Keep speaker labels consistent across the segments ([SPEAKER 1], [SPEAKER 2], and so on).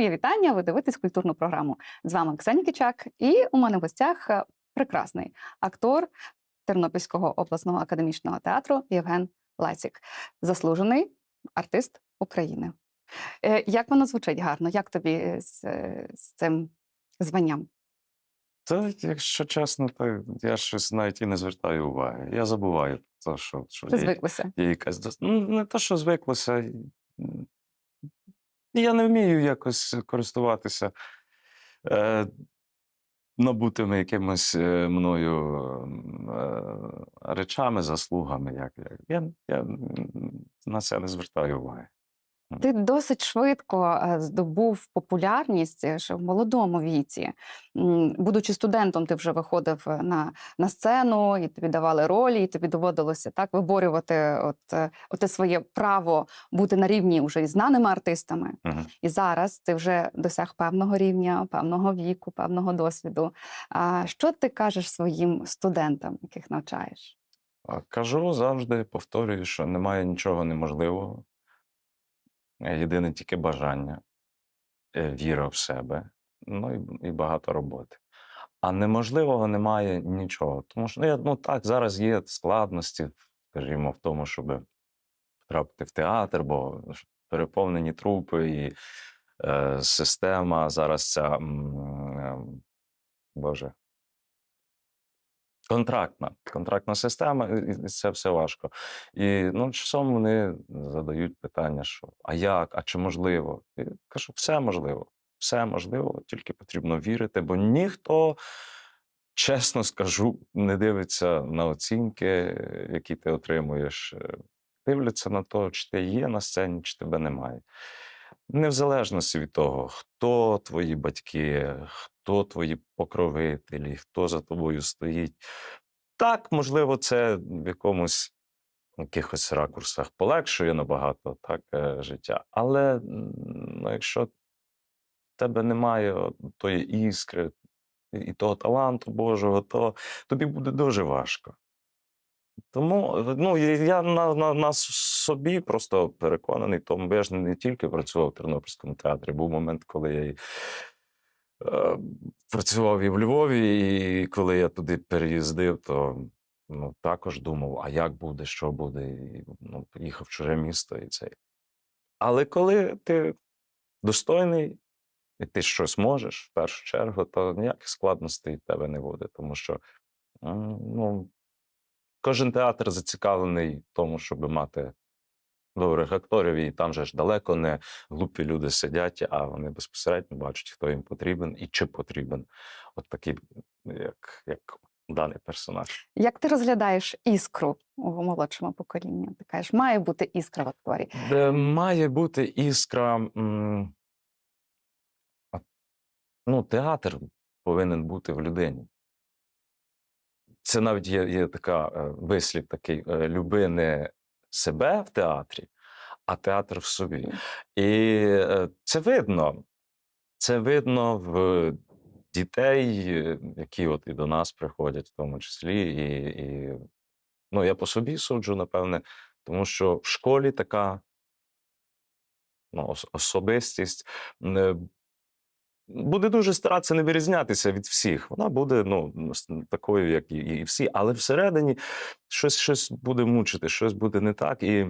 [SPEAKER 1] Моє вітання. Ви дивитесь культурну програму. З вами Ксенія Кичак, і у мене в гостях е, прекрасний актор Тернопільського обласного академічного театру Євген Лацік, заслужений артист України. Е, Як воно звучить гарно? Як тобі з, е, з цим званням?
[SPEAKER 2] Та, якщо чесно, то я щось навіть і не звертаю уваги. Я забуваю то, що, що
[SPEAKER 1] Ти
[SPEAKER 2] є,
[SPEAKER 1] звиклися?
[SPEAKER 2] є якась Ну, не те, що звиклося. М, Я не вмію якось користуватися е, набутими якимось е, мною е, речами, заслугами. Як, як. Я, я на це не звертаю уваги.
[SPEAKER 1] Ти досить швидко е, здобув популярність е, ще в молодому віці. Будучи студентом, ти вже виходив е, на, на сцену, і тобі давали ролі, і тобі доводилося так виборювати от, оте своє право бути на рівні вже із знаними артистами.
[SPEAKER 2] Мгм.
[SPEAKER 1] І зараз ти вже досяг певного рівня, певного віку, певного досвіду. А що ти кажеш своїм студентам, яких навчаєш?
[SPEAKER 2] Кажу завжди, повторюю, що немає нічого неможливого. Е, Єдине тільки бажання, е, віра в себе, ну і, багато роботи. А неможливого немає нічого. Тому що ну, ну, так, зараз є складності, скажімо, в тому, щоб потрапити в театр, бо переповнені трупи і е, система зараз ця. м, е, Боже. Контрактна, контрактна система, і це все важко. І ну, часом вони задають питання, що а як, а чи можливо? І кажу, все можливо, все можливо, тільки потрібно вірити, бо ніхто, чесно скажу, не дивиться на оцінки, які ти отримуєш. Дивляться на те, чи ти є на сцені, чи тебе немає. Не в залежності від того, хто твої батьки, хто твої покровителі, хто за тобою стоїть. Так, можливо, це в якомусь якихось ракурсах полегшує набагато так, е, життя. Але ну, якщо в тебе немає тої іскри і і того таланту Божого, то тобі буде дуже важко. Тому е, ну, я на, на, на собі просто переконаний, тому я ж не тільки працював в Тернопільському театрі. Був момент, коли я е, працював і в Львові, і коли я туди переїздив, то ну, також думав, а як буде, що буде, і ну, поїхав в чуже місто і це. Але коли ти достойний і ти щось можеш в першу чергу, то ніяких складностей в тебе не буде, тому що ну, кожен театр зацікавлений в тому, щоб мати добрих акторів, і там же ж далеко не глупі люди сидять, а вони безпосередньо бачать, хто їм потрібен і чи потрібен. От такий, як, як даний персонаж.
[SPEAKER 1] Як ти розглядаєш іскру у молодшому поколінні? Ти кажеш, має бути іскра в акторі.
[SPEAKER 2] Де має бути іскра. Ну, театр повинен бути в людині. Це навіть є, є така е, вислів такий: е, люби не себе в театрі, а театр в собі. І е, це видно. Це видно в дітей, які от і до нас приходять, в тому числі. І, і ну, я по собі суджу, напевне, тому що в школі така ну, особистість буде дуже старатися не вирізнятися від всіх. Вона буде ну, такою, як і, і всі, але всередині щось, щось буде мучити, щось буде не так. І,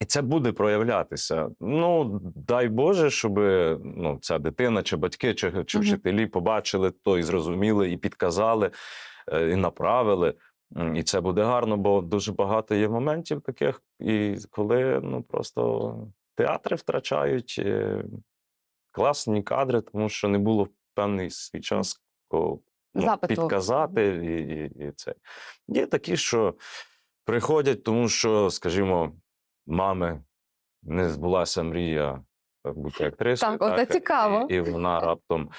[SPEAKER 2] і це буде проявлятися. Ну, дай Боже, щоб ну, ця дитина, чи батьки, чи, чи вчителі побачили то і зрозуміли, і підказали, е, і направили. І це буде гарно, бо дуже багато є моментів таких, і коли ну, просто театри втрачають е, класні кадри, тому що не було певний свій час ну,
[SPEAKER 1] Запиту.
[SPEAKER 2] підказати. І, і, і це. Є такі, що приходять, тому що, скажімо, мами не збулася мрія бути актрисою.
[SPEAKER 1] Так, оце цікаво.
[SPEAKER 2] І, і вона раптом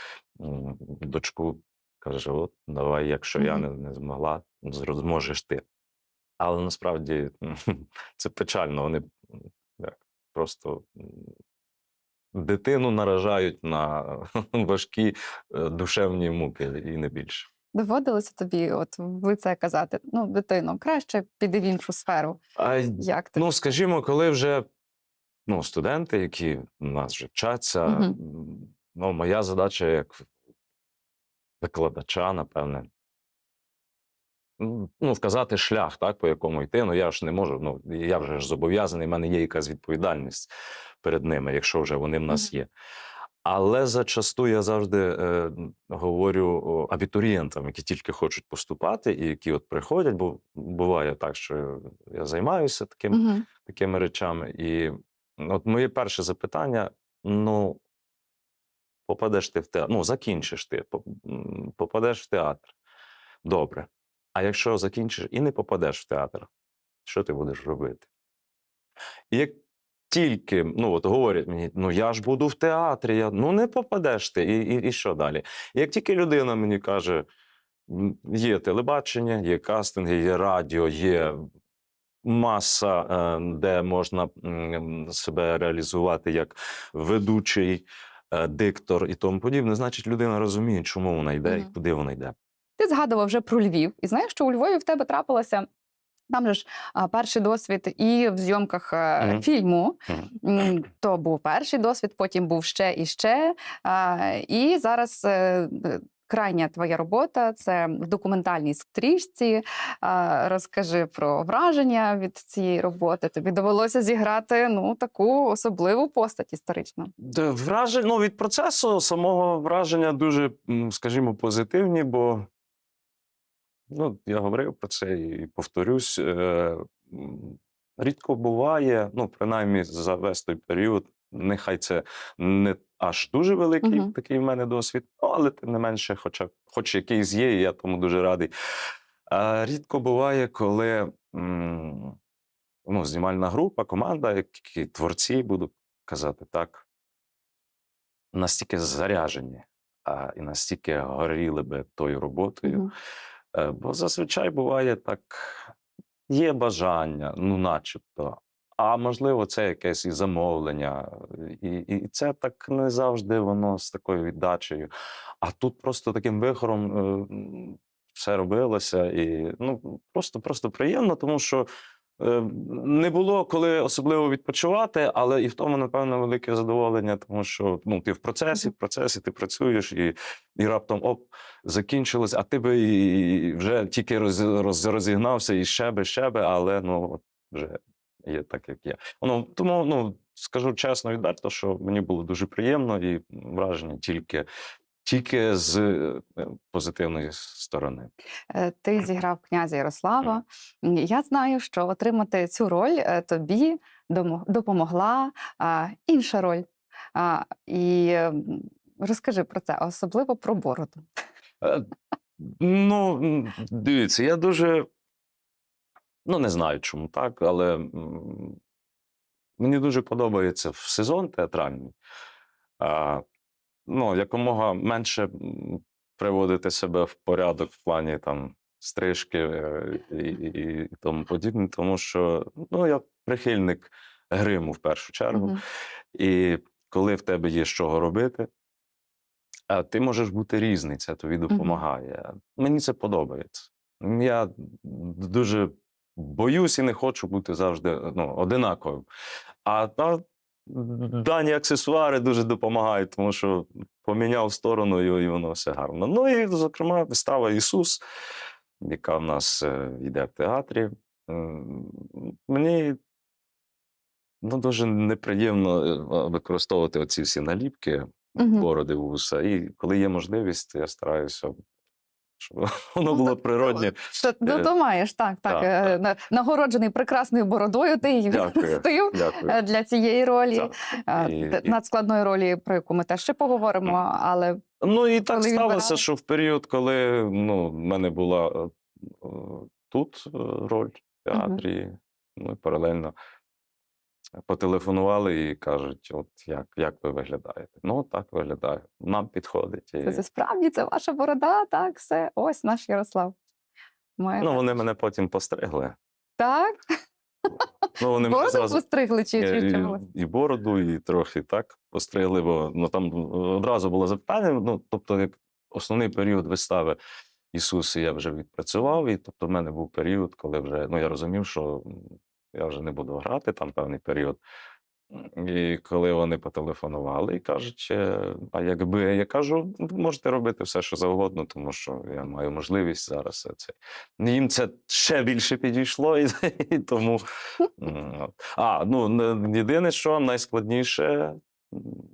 [SPEAKER 2] дочку каже: От, давай, якщо я не, не змогла, зможеш ти. Але насправді це печально. Вони просто дитину наражають на важкі е, душевні муки і не більше.
[SPEAKER 1] Доводилося тобі, от ви це казати. Ну, дитино, краще піди в іншу сферу.
[SPEAKER 2] А
[SPEAKER 1] Як ти?
[SPEAKER 2] Ну, скажімо, коли вже ну, студенти, які у нас вже вчаться. М, Ну, моя задача як викладача, напевне. Ну, вказати шлях, так, по якому йти. Ну, я ж не можу. Ну, я вже ж зобов'язаний, в мене є якась відповідальність перед ними, якщо вже вони в нас є. Але зачасту я завжди е, говорю абітурієнтам, які тільки хочуть поступати, і які от приходять, бо буває так, що я займаюся таким
[SPEAKER 1] Мгм.
[SPEAKER 2] такими речами. І от моє перше запитання: ну, попадеш ти в театр, ну, закінчиш ти, попадеш в театр. Добре. А якщо закінчиш і не попадеш в театр, що ти будеш робити? І як тільки ну, от говорять мені, ну я ж буду в театрі, я, ну не попадеш ти, і, і, і що далі? І як тільки людина мені каже, є телебачення, є кастинги, є радіо, є маса, е, де можна себе реалізувати як ведучий, е, диктор і тому подібне, значить, людина розуміє, чому вона йде і куди вона йде.
[SPEAKER 1] Ти згадував вже про Львів, і знаєш, що у Львові в тебе трапилося. Там же ж перший досвід і в зйомках е,
[SPEAKER 2] Мгм.
[SPEAKER 1] фільму.
[SPEAKER 2] Мгм.
[SPEAKER 1] М, То був перший досвід, потім був ще і ще. І зараз е, е, крайня твоя робота це в документальній стрічці. Розкажи про враження від цієї роботи. Тобі довелося зіграти ну таку особливу постать історичну.
[SPEAKER 2] Де Враження, ну, від процесу самого враження дуже, скажімо, позитивні, бо ну, я говорив про це і повторюсь. Е, рідко буває, ну, принаймні за весь той період, нехай це не аж дуже великий
[SPEAKER 1] Мгм.
[SPEAKER 2] такий в мене досвід, ну, але тим не менше, хоча, хоч якийсь є, і я тому дуже радий. А рідко буває, коли м, ну, знімальна група, команда, які творці, буду казати так, настільки заряжені а, і настільки горіли би тою роботою. Е, Бо зазвичай буває так, є бажання, ну, начебто. А можливо, це якесь і замовлення, і, і це так не завжди воно з такою віддачею. А тут просто таким вихором е, все робилося, і ну, просто, просто приємно, тому що е, не було коли особливо відпочивати, але і в тому, напевно, велике задоволення, тому що ну, ти в процесі, в процесі ти працюєш, і, і раптом оп, закінчилось, а ти би і вже тільки роз, роз, розігнався і ще би, ще би, але ну от вже є так, як є. Ну, тому ну, скажу чесно, відверто, що мені було дуже приємно і враження тільки, тільки з е, позитивної сторони.
[SPEAKER 1] Е, Ти зіграв князя Ярослава. Я знаю, що отримати цю роль е, тобі допомогла інша роль. І розкажи про це, особливо про бороду.
[SPEAKER 2] Ну, дивіться, я дуже. Ну, не знаю, чому так, але мені дуже подобається в сезон театральний. А, ну, якомога менше приводити себе в порядок в плані там стрижки е, і, і, і тому подібне, тому що ну, я прихильник гриму в першу чергу.
[SPEAKER 1] Мгм.
[SPEAKER 2] І коли в тебе є з чого робити, а ти можеш бути різний, це тобі допомагає. Мені це подобається. Я дуже боюсь і не хочу бути завжди ну, одинаковим. А та, дані аксесуари дуже допомагають, тому що поміняв сторону і, і воно все гарно. Ну і, зокрема, вистава Ісус, яка в нас е, йде в театрі. Мені ну, дуже неприємно е, використовувати оці всі наліпки бороди вуса. І коли є можливість, я стараюся, щоб воно
[SPEAKER 1] Ну,
[SPEAKER 2] було
[SPEAKER 1] так,
[SPEAKER 2] природнє.
[SPEAKER 1] Що, ну,
[SPEAKER 2] Е,
[SPEAKER 1] то маєш, так, так.
[SPEAKER 2] так,
[SPEAKER 1] е, на- Нагороджений прекрасною бородою, ти її
[SPEAKER 2] Дякую.
[SPEAKER 1] е, для цієї ролі.
[SPEAKER 2] Так.
[SPEAKER 1] Надскладної ролі, про яку ми теж ще поговоримо, але
[SPEAKER 2] Ну і так
[SPEAKER 1] коли
[SPEAKER 2] сталося,
[SPEAKER 1] відбирали?
[SPEAKER 2] що в період, коли ну, в мене була тут роль в театрі, ну і паралельно потелефонували і кажуть: от як, як ви виглядаєте? Ну, так виглядає. Нам підходить. І,
[SPEAKER 1] це, це справді це ваша борода, так, все, ось наш Ярослав. Ми...
[SPEAKER 2] ну, вони мене потім постригли.
[SPEAKER 1] Так,
[SPEAKER 2] Ну, вони
[SPEAKER 1] бороду
[SPEAKER 2] зразу
[SPEAKER 1] постригли чи, чи
[SPEAKER 2] і, і бороду, і трохи так постригли, бо ну, там одразу було запитання. Ну, тобто, як основний період вистави Ісус я вже відпрацював, і тобто в мене був період, коли вже ну, я розумів, що я вже не буду грати там певний період. І коли вони потелефонували і кажуть, е, а якби я кажу, можете робити все, що завгодно, тому що я маю можливість зараз це. Їм це ще більше підійшло, і, і тому. А, ну єдине, що найскладніше,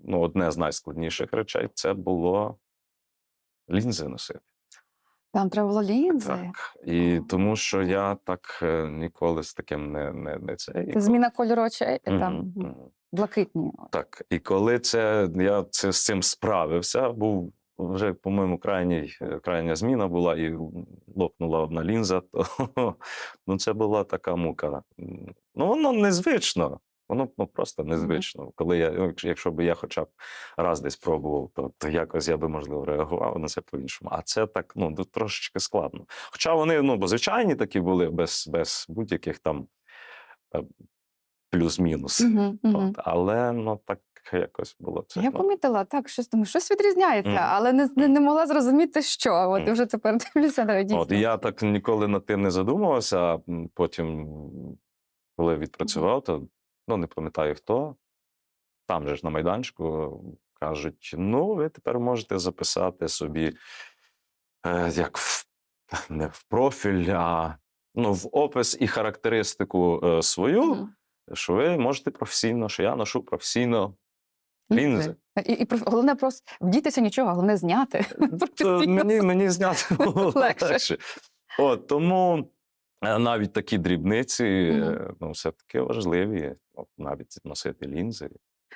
[SPEAKER 2] ну, одне з найскладніших речей це було лінзи носити.
[SPEAKER 1] Там треба було лінзи.
[SPEAKER 2] Так. І тому що я так е, ніколи з таким не, не, не це.
[SPEAKER 1] Це зміна кольору очей,
[SPEAKER 2] Мгм,
[SPEAKER 1] там блакитні.
[SPEAKER 2] Так, і коли це я це з цим справився, був вже, по-моєму, крайній, е, крайня зміна була, і лопнула одна лінза, то ну, це була така мука. Ну, воно незвично. Воно ну, просто незвично. Коли я, ну, якщо- якщо б я хоча б раз десь пробував, то, то якось я би, можливо, реагував на це по-іншому. А це так ну, трошечки складно. Хоча вони, ну, бо звичайні такі були, без, без будь-яких там е, плюс-мінус.
[SPEAKER 1] Угу, угу.
[SPEAKER 2] От, але ну так якось було це.
[SPEAKER 1] Я
[SPEAKER 2] ну,
[SPEAKER 1] помітила, так, щось думаю, щось відрізняється,
[SPEAKER 2] Мгм.
[SPEAKER 1] але не, не, не могла зрозуміти, що. От
[SPEAKER 2] Мгм.
[SPEAKER 1] вже тепер дивлюся на дійсно.
[SPEAKER 2] От я так ніколи над тим не задумувався. а Потім, коли відпрацював, то ну не пам'ятаю хто. Там же ж на майданчику кажуть: ну, ви тепер можете записати собі е, як в, не в профіль, а ну, в опис і характеристику е, свою,
[SPEAKER 1] Мгм.
[SPEAKER 2] що ви можете професійно, що я ношу професійно лінзи.
[SPEAKER 1] І, і головне просто вдітися нічого, головне зняти.
[SPEAKER 2] То мені, мені зняти
[SPEAKER 1] Легше.
[SPEAKER 2] От, тому е, навіть такі дрібниці е, ну, все-таки важливі. От, навіть носити лінзи.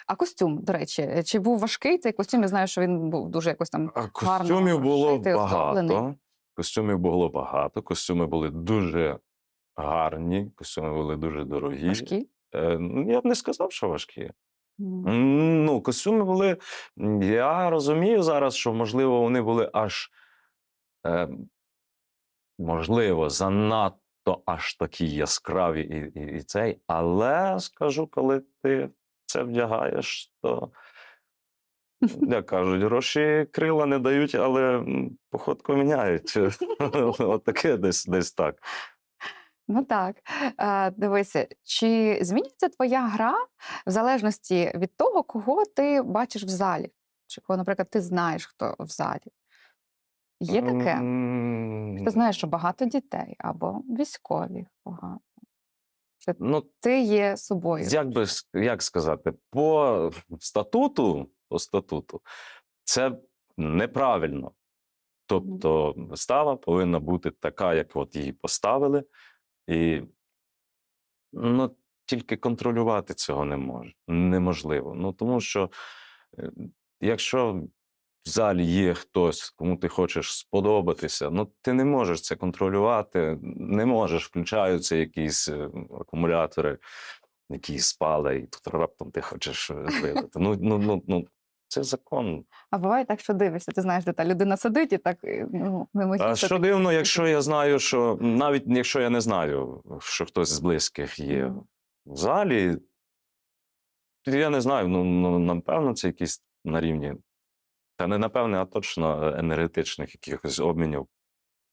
[SPEAKER 1] А костюм, до речі, чи був важкий цей костюм? Я знаю, що він був дуже якось там.
[SPEAKER 2] А костюмів було
[SPEAKER 1] оздоблений.
[SPEAKER 2] багато. Костюмів було багато. Костюми були дуже гарні, костюми були дуже дорогі.
[SPEAKER 1] Важкі.
[SPEAKER 2] Е, ну, я б не сказав, що важкі.
[SPEAKER 1] М,
[SPEAKER 2] Ну, костюми були. Я розумію зараз, що можливо вони були аж е, можливо, занадто аж такі яскраві і, і, і цей. Але скажу, коли ти це вдягаєш, то як кажуть, гроші крила не дають, але походку міняють. От таке десь десь так.
[SPEAKER 1] Ну так. Е, дивися, чи змінюється твоя гра в залежності від того, кого ти бачиш в залі? Чи кого, наприклад, ти знаєш, хто в залі? Є таке? Ти знаєш, що багато дітей або військових багато.
[SPEAKER 2] Ну,
[SPEAKER 1] Ти є собою.
[SPEAKER 2] як би як сказати, по статуту, по статуту, це неправильно. Тобто вистава повинна бути така, як от її поставили, і ну, тільки контролювати цього не може, неможливо. Ну, тому що е, якщо в залі є хтось, кому ти хочеш сподобатися, ну ти не можеш це контролювати, не можеш, включаються якісь е, акумулятори, які спали, і тут раптом ти хочеш е, видати. Ну, ну, ну, ну, це закон.
[SPEAKER 1] А буває так, що дивишся, ти знаєш, де та людина сидить і так ну, мимохідь
[SPEAKER 2] А що
[SPEAKER 1] так-
[SPEAKER 2] дивно, якщо я знаю, що навіть якщо я не знаю, що хтось з близьких є в залі, я не знаю, ну, ну напевно, це якісь на рівні, та не напевне, а точно е, енергетичних якихось обмінів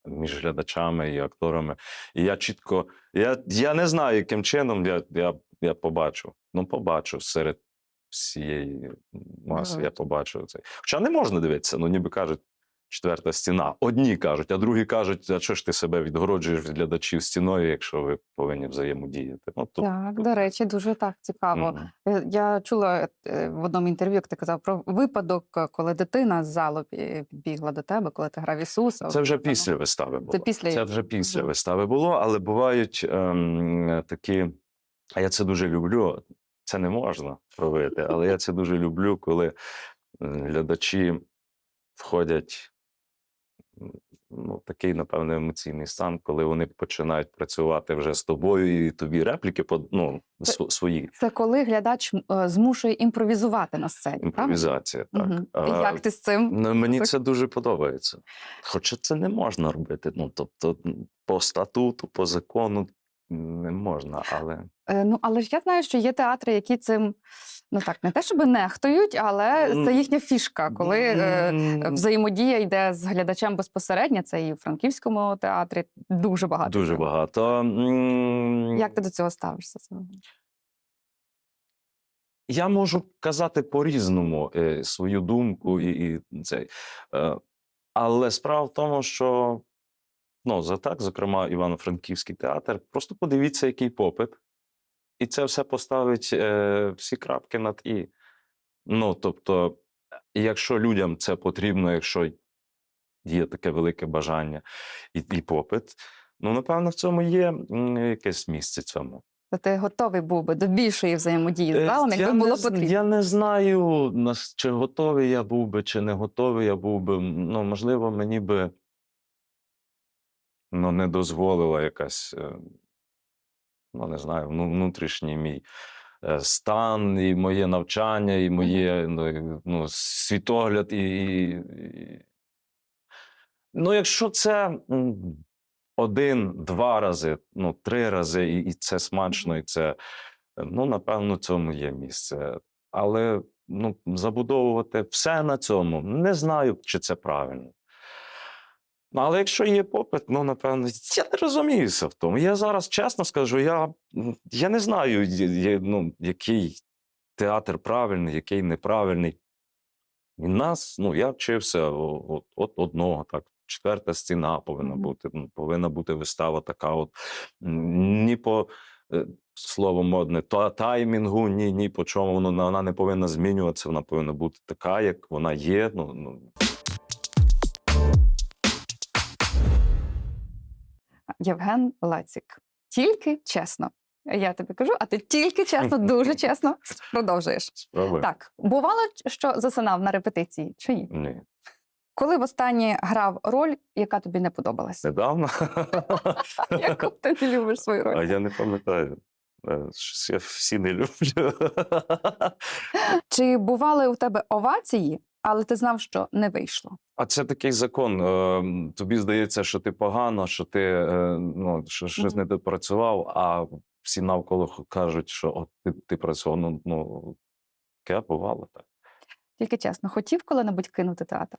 [SPEAKER 2] між глядачами і акторами. І я чітко, я, я не знаю, яким чином я, я, я побачу. Ну, побачу серед всієї маси, я
[SPEAKER 1] Мгм.
[SPEAKER 2] побачу це. Хоча не можна дивитися, ну ніби кажуть, четверта стіна. Одні кажуть, а другі кажуть, а чого ж ти себе відгороджуєш від глядачів стіною, якщо ви повинні взаємодіяти. Ну, тут,
[SPEAKER 1] Так, до речі, дуже так цікаво. Е, Я чула е, в одному інтерв'ю, як ти казав про випадок, е, коли дитина з залу підбігла до тебе, коли ти грав Ісуса.
[SPEAKER 2] Це вже після вистави було.
[SPEAKER 1] після
[SPEAKER 2] Це вже після
[SPEAKER 1] Мгм.
[SPEAKER 2] вистави було, але бувають ем, такі. А я це дуже люблю. Це не можна робити, але я це дуже люблю, коли глядачі входять ну, такий, напевно, емоційний стан, коли вони починають працювати вже з тобою, і тобі репліки ну,
[SPEAKER 1] Це-
[SPEAKER 2] свої.
[SPEAKER 1] Це коли глядач е, змушує імпровізувати на сцені.
[SPEAKER 2] Імпровізація. Так.
[SPEAKER 1] Мгм.
[SPEAKER 2] А,
[SPEAKER 1] І Як ти з цим?
[SPEAKER 2] Ну, мені
[SPEAKER 1] Так.
[SPEAKER 2] це дуже подобається. Хоча це не можна робити. Ну, тобто, по статуту, по закону не можна, але
[SPEAKER 1] Е, Ну, але ж я знаю, що є театри, які цим ну так, не те, щоб нехтують, але це їхня фішка, коли е, взаємодія йде з глядачем безпосередньо. Це і в франківському театрі дуже багато.
[SPEAKER 2] дуже
[SPEAKER 1] цього.
[SPEAKER 2] багато.
[SPEAKER 1] Як ти до цього ставишся?
[SPEAKER 2] Я можу казати по-різному е, свою думку і, і цей. Е, але справа в тому, що ну, за так, зокрема, Івано-Франківський театр, просто подивіться, який попит, і це все поставить е, всі крапки над і. Ну, тобто, е, якщо людям це потрібно, якщо є таке велике бажання і, і попит, ну, напевно, в цьому є якесь місце цьому.
[SPEAKER 1] То ти готовий був би до більшої взаємодії з
[SPEAKER 2] Е,
[SPEAKER 1] залом, якби було потрібно.
[SPEAKER 2] Я не знаю, чи готовий я був би, чи не готовий я був би. Ну, можливо, мені би ну, не дозволила якась, е, ну, не знаю, ну, внутрішній мій е, стан, і моє навчання, і моє ну, ну, світогляд, і, і. Ну, якщо це один, два рази, ну, три рази, і, і це смачно, і це, е, ну, напевно, в цьому є місце. Але ну, забудовувати все на цьому, не знаю, чи це правильно. Ну, але якщо є попит, ну напевно, я не розуміюся в тому. Я зараз чесно скажу, я, я не знаю, я- ну, який театр правильний, який неправильний. І нас, ну, я вчився от, от одного, так. Четверта стіна повинна
[SPEAKER 1] Мгм.
[SPEAKER 2] бути. ну, Повинна бути вистава така, от ні по е, слово модне, та таймінгу, ні, ні по чому воно вона не повинна змінюватися, вона повинна бути така, як вона є. Ну, ну,
[SPEAKER 1] Євген Лацік. Тільки чесно. Я тобі кажу, а ти тільки чесно, дуже чесно продовжуєш.
[SPEAKER 2] спробуй.
[SPEAKER 1] Так, бувало, що засинав на репетиції чи ні?
[SPEAKER 2] Ні.
[SPEAKER 1] Коли востаннє грав роль, яка тобі не подобалась?
[SPEAKER 2] Недавно.
[SPEAKER 1] Яку ти не любиш свою роль?
[SPEAKER 2] А я не пам'ятаю. Е, Я всі не люблю.
[SPEAKER 1] Чи бували у тебе овації, але ти знав, що не вийшло?
[SPEAKER 2] А це такий закон. е, Тобі здається, що ти погано, що ти е, ну, що щось не допрацював, а всі навколо кажуть, що от ти, ти працював. Ну, ну таке бувало так.
[SPEAKER 1] Тільки чесно, хотів коли-небудь кинути театр?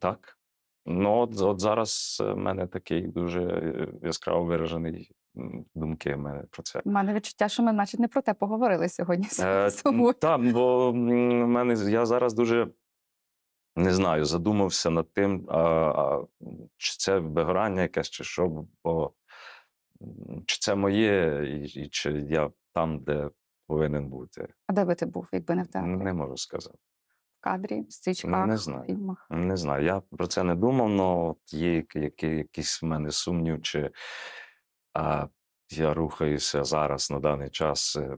[SPEAKER 2] Так. Ну, от, от зараз в мене такий дуже е, яскраво виражений думки в мене про це.
[SPEAKER 1] У мене відчуття, що ми, наче, не про те поговорили сьогодні
[SPEAKER 2] Е. Так, бо в мене я зараз дуже не знаю, задумався над тим, а, а, чи це вигорання якесь, чи що, бо чи це моє, і, і чи я там, де повинен бути.
[SPEAKER 1] А де би ти був, якби не в театрі?
[SPEAKER 2] Не можу сказати.
[SPEAKER 1] В кадрі, в
[SPEAKER 2] Ну,
[SPEAKER 1] стрічках,
[SPEAKER 2] не
[SPEAKER 1] в
[SPEAKER 2] знаю.
[SPEAKER 1] фільмах.
[SPEAKER 2] Не знаю. Я про це не думав, але є якийсь в мене сумнів, чи а, я рухаюся зараз на даний час е,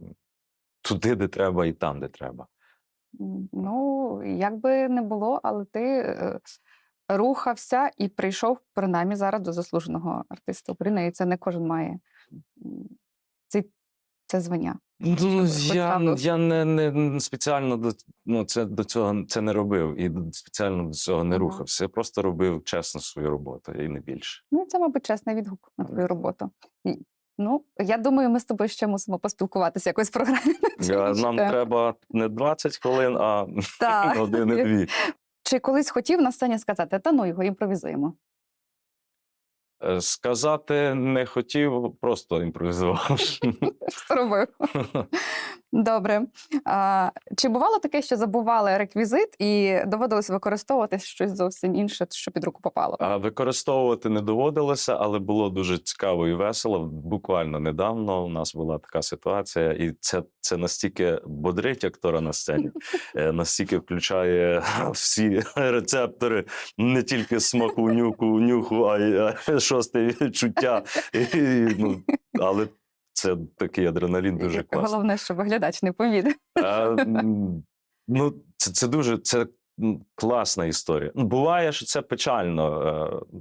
[SPEAKER 2] туди, де треба, і там, де треба.
[SPEAKER 1] Ну, як би не було, але ти е, рухався і прийшов принаймні зараз до заслуженого артиста України, і це не кожен має це, це звання.
[SPEAKER 2] Ну, я, я не, не спеціально до, ну, це, до цього це не робив і спеціально до цього не
[SPEAKER 1] Ага.
[SPEAKER 2] рухався. Я просто робив чесно свою роботу і не більше.
[SPEAKER 1] Ну, це, мабуть, чесний відгук на твою роботу. Ну, я думаю, ми з тобою ще мусимо поспілкуватися якось в програмі.
[SPEAKER 2] нам треба не 20 хвилин, а
[SPEAKER 1] Так.
[SPEAKER 2] години-дві.
[SPEAKER 1] Чи колись хотів на сцені сказати, та ну його імпровізуємо?
[SPEAKER 2] Е, Сказати не хотів, просто імпровізував.
[SPEAKER 1] Що робив? Добре. А, чи бувало таке, що забували реквізит і доводилось використовувати щось зовсім інше, що під руку попало?
[SPEAKER 2] А використовувати не доводилося, але було дуже цікаво і весело. Буквально недавно у нас була така ситуація, і це, це настільки бодрить актора на сцені, е, настільки включає всі рецептори, не тільки смаку, нюху, нюху, а й шосте відчуття. І, ну, але це такий адреналін дуже класний.
[SPEAKER 1] Головне, щоб глядач не повідав.
[SPEAKER 2] Ну, це, це дуже це класна історія. Ну, Буває, що це печально. е,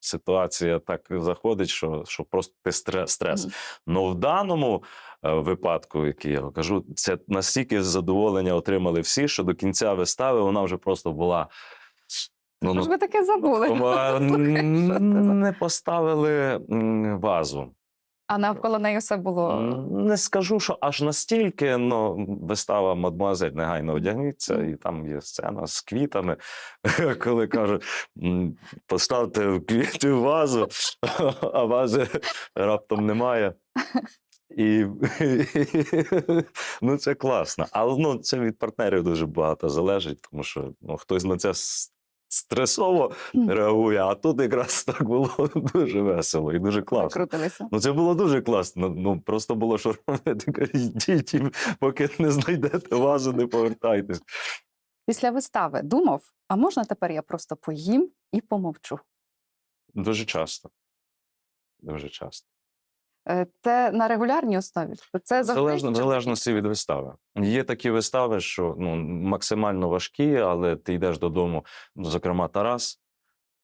[SPEAKER 2] Ситуація так заходить, що, що просто ти стрес.
[SPEAKER 1] Мгм.
[SPEAKER 2] Ну в даному е, випадку, який я кажу, це настільки задоволення отримали всі, що до кінця вистави вона вже просто була. Ну,
[SPEAKER 1] Що ж ви таке забули?
[SPEAKER 2] не поставили вазу.
[SPEAKER 1] А навколо неї все було.
[SPEAKER 2] Не скажу, що аж настільки, ну, вистава мадмуазель негайно одягніться, і там є сцена з квітами, коли кажуть, поставте квіти в вазу, а вази раптом немає. І ну, це класно. Але ну, це від партнерів дуже багато залежить, тому що ну, хтось на це стресово реагує, а тут якраз так було дуже весело і дуже класно.
[SPEAKER 1] Викрутилися.
[SPEAKER 2] Ну, це було дуже класно. Ну просто було що робити. Йдіть, поки не знайдете вазу, не повертайтесь.
[SPEAKER 1] Після вистави думав, а можна тепер я просто поїм і помовчу.
[SPEAKER 2] Дуже часто. Дуже часто.
[SPEAKER 1] Е, Це на регулярній основі. Це
[SPEAKER 2] Залежно, залежності від вистави. Є такі вистави, що ну, максимально важкі, але ти йдеш додому, зокрема, Тарас,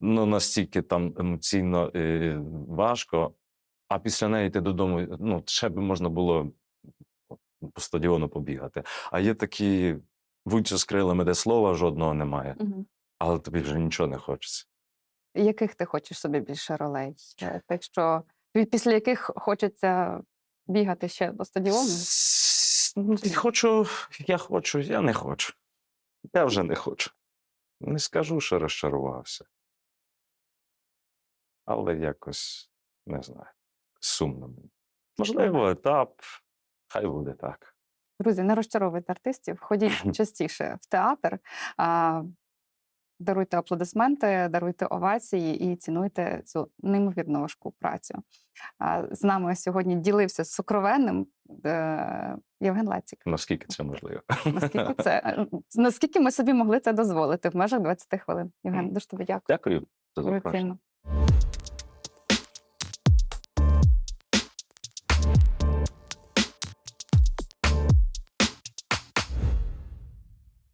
[SPEAKER 2] ну настільки там емоційно е, важко, а після неї ти додому, ну, ще б можна було по стадіону побігати. А є такі вуйцю з крилами, де слова жодного немає,
[SPEAKER 1] Мгм.
[SPEAKER 2] але тобі вже нічого не хочеться.
[SPEAKER 1] Яких ти хочеш собі більше ролей? Е, Тих, що після яких хочеться бігати ще до стадіону?
[SPEAKER 2] Ну, Хочу, я хочу, я не хочу. Я вже не хочу. Не скажу, що розчарувався. Але якось не знаю. Сумно мені. Можливо, етап. Хай буде так.
[SPEAKER 1] Друзі, не розчаровуйте артистів, ходіть частіше в театр, даруйте аплодисменти, даруйте овації і цінуйте цю неймовірно важку працю. А, з нами сьогодні ділився з сукровенним е, Євген Лацік.
[SPEAKER 2] Наскільки це можливо.
[SPEAKER 1] Наскільки це е, наскільки ми собі могли це дозволити в межах 20 хвилин? Євген, дуже тобі дякую.
[SPEAKER 2] Дякую за запрошення.